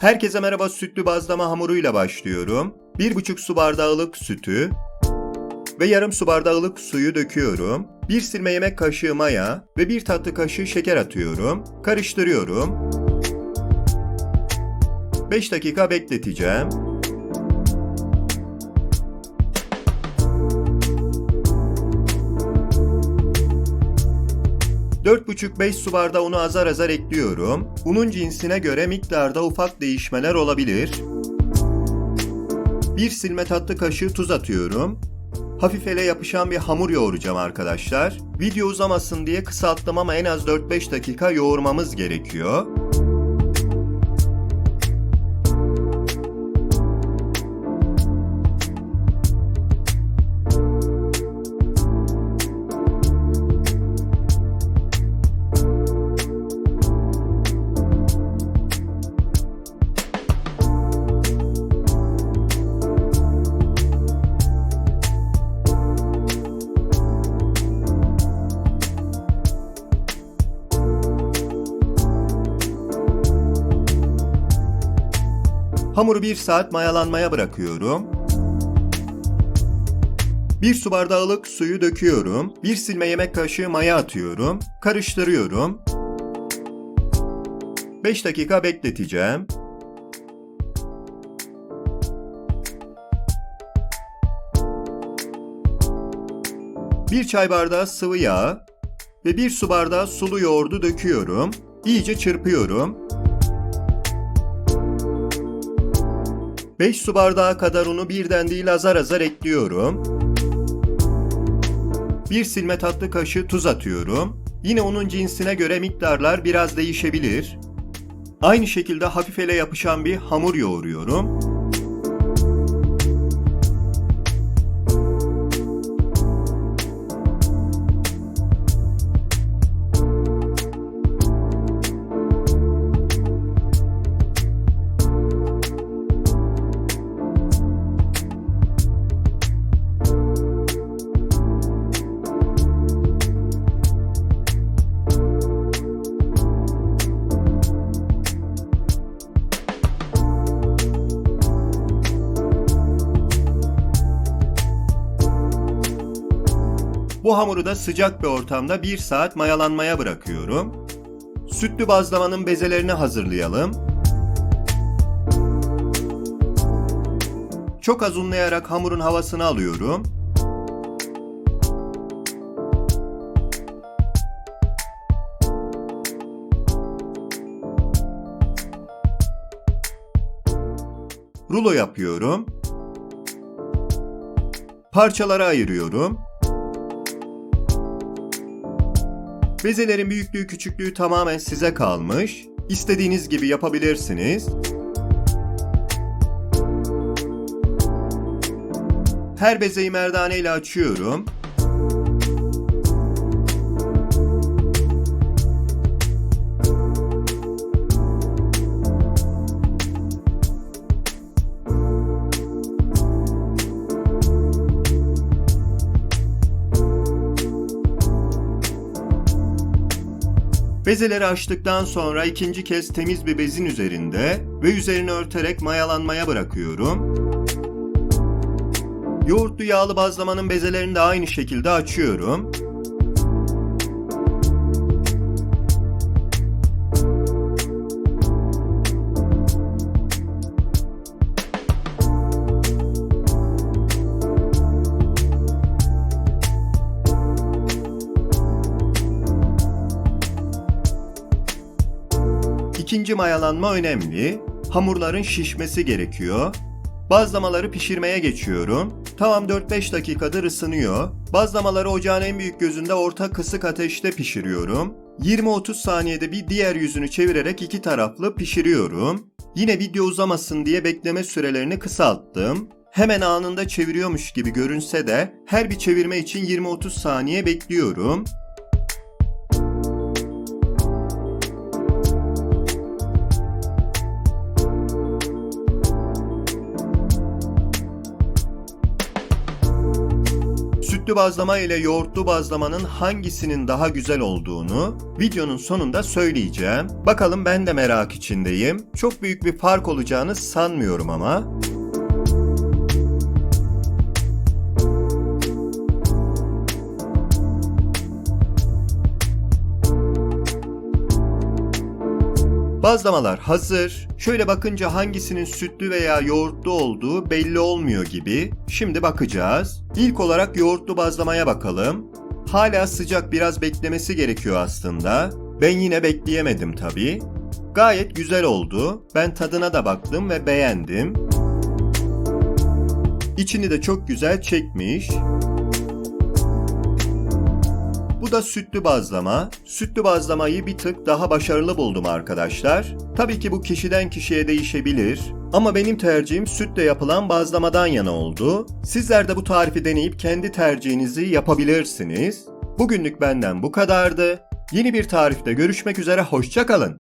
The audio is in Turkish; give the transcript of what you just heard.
Herkese merhaba sütlü bazlama hamuruyla başlıyorum. 1,5 su bardağı ılık sütü ve yarım su bardağı ılık suyu döküyorum. 1 silme yemek kaşığı maya ve 1 tatlı kaşığı şeker atıyorum. Karıştırıyorum. 5 dakika bekleteceğim. Dört buçuk 5 su bardağı unu azar azar ekliyorum. Unun cinsine göre miktarda ufak değişmeler olabilir. Bir silme tatlı kaşığı tuz atıyorum. Hafif ele yapışan bir hamur yoğuracağım arkadaşlar. Video uzamasın diye kısalttım ama en az 4-5 dakika yoğurmamız gerekiyor. Hamuru 1 saat mayalanmaya bırakıyorum. 1 su bardağı ılık suyu döküyorum. 1 silme yemek kaşığı maya atıyorum. Karıştırıyorum. 5 dakika bekleteceğim. Bir çay bardağı sıvı yağ ve bir su bardağı sulu yoğurdu döküyorum. İyice çırpıyorum. 5 su bardağı kadar unu birden değil azar azar ekliyorum. 1 silme tatlı kaşığı tuz atıyorum. Yine unun cinsine göre miktarlar biraz değişebilir. Aynı şekilde hafif ele yapışan bir hamur yoğuruyorum. Bu hamuru da sıcak bir ortamda 1 saat mayalanmaya bırakıyorum. Sütlü bazlamanın bezelerini hazırlayalım. Çok az unlayarak hamurun havasını alıyorum. Rulo yapıyorum. Parçalara ayırıyorum. Bezelerin büyüklüğü küçüklüğü tamamen size kalmış. İstediğiniz gibi yapabilirsiniz. Her bezeyi merdane ile açıyorum. Bezeleri açtıktan sonra ikinci kez temiz bir bezin üzerinde ve üzerini örterek mayalanmaya bırakıyorum. Yoğurtlu yağlı bazlamanın bezelerini de aynı şekilde açıyorum. İkinci mayalanma önemli. Hamurların şişmesi gerekiyor. Bazlamaları pişirmeye geçiyorum. Tavam 4-5 dakikadır ısınıyor. Bazlamaları ocağın en büyük gözünde orta kısık ateşte pişiriyorum. 20-30 saniyede bir diğer yüzünü çevirerek iki taraflı pişiriyorum. Yine video uzamasın diye bekleme sürelerini kısalttım. Hemen anında çeviriyormuş gibi görünse de her bir çevirme için 20-30 saniye bekliyorum. Sütlü bazlama ile yoğurtlu bazlamanın hangisinin daha güzel olduğunu videonun sonunda söyleyeceğim. Bakalım ben de merak içindeyim. Çok büyük bir fark olacağını sanmıyorum ama. Bazlamalar hazır. Şöyle bakınca hangisinin sütlü veya yoğurtlu olduğu belli olmuyor gibi. Şimdi bakacağız. İlk olarak yoğurtlu bazlamaya bakalım. Hala sıcak biraz beklemesi gerekiyor aslında. Ben yine bekleyemedim tabii. Gayet güzel oldu. Ben tadına da baktım ve beğendim. İçini de çok güzel çekmiş. Bu da sütlü bazlama. Sütlü bazlamayı bir tık daha başarılı buldum arkadaşlar. Tabii ki bu kişiden kişiye değişebilir. Ama benim tercihim sütle yapılan bazlamadan yana oldu. Sizler de bu tarifi deneyip kendi tercihinizi yapabilirsiniz. Bugünlük benden bu kadardı. Yeni bir tarifte görüşmek üzere hoşçakalın.